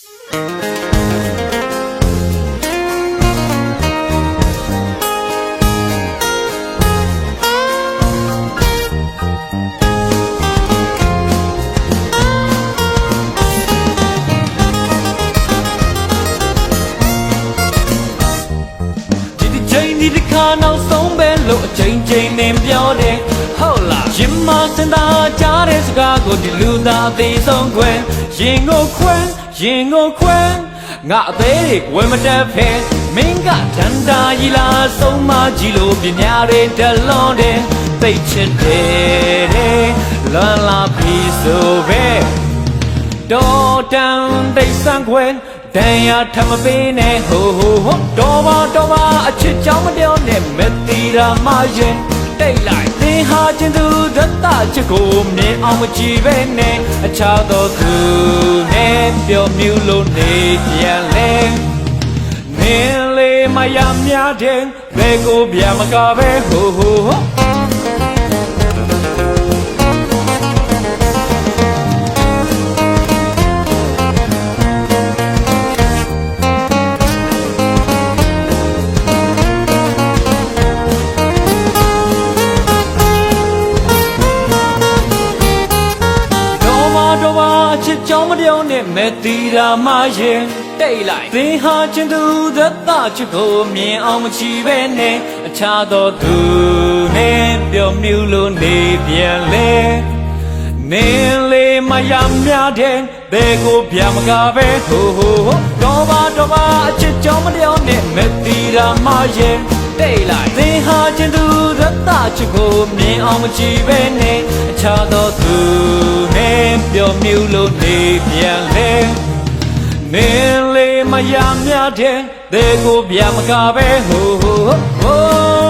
ဒီတစ်ချိန်ဒီတစ်ခါနောက်ဆုံးပဲလို့အချိန်ချင်းနဲ့ပြောတယ်ဟုတ်လားရင်မစင်သာကြားတဲ့စကားကိုဒီလူသားအသေးဆုံးခွဲရင်ကိုခွဲ ရင်ကိုခွဲငါအသေးတွေဝယ်မတက်ဖဲမင်းကဒန္တာကြီးလားဆုံးမကြီးလို့ပြညာတွေတလွန်တယ်သိတ်ချစ်တယ်တဲ့လွန်လာပြီဆိုပဲတော်တန်တိတ်ဆန်းခွဲတန်ရထမပေးနဲ့ဟိုဟိုဟိုတော်ပါတော်ပါအချစ်ကြောင့်မပြောနဲ့မတီရာမရင် တိတ်လိုက်သင်ဟာချင်းသူဒတ်တာချစ်ကိုမြင်အောင်မကြည့်ပဲနဲ့အခြားသောသူနဲ့ပြောမြူလို့နေပြန်လဲနင်းလေးမရများတဲ့ဘယ်ကိုပြန်မကပဲဟိုဟိုဟို င့်မပြောနဲ့မဲ့တီရာမရင်တိတ်လိုက်သင်ဟာချင်းသူသက်သာချစ်ကိုမြင်အောင်မချီပဲနဲ့အခြားသောသူနဲ့ပြောမြူလို့နေပြန်လဲနင်းလေးမရများတဲ့ဘယ်ကိုပြန်မကပဲဟိုဟိုဟိုတော်ပါတော်ပါအချစ်ကြောင့်မပြောနဲ့မဲ့တီရာမရင်တိတ်လိုက်သင်ဟာချင်းသူသက်သာချစ်ကိုမြင်အောင်မချီပဲနဲ့အခြားသောသူနဲ့ပြောမြူ လို့နေပြန်လဲနင်းလေးမရများတဲ့ဘယ်ကိုပြန်မကပဲဟိုဟိုဟို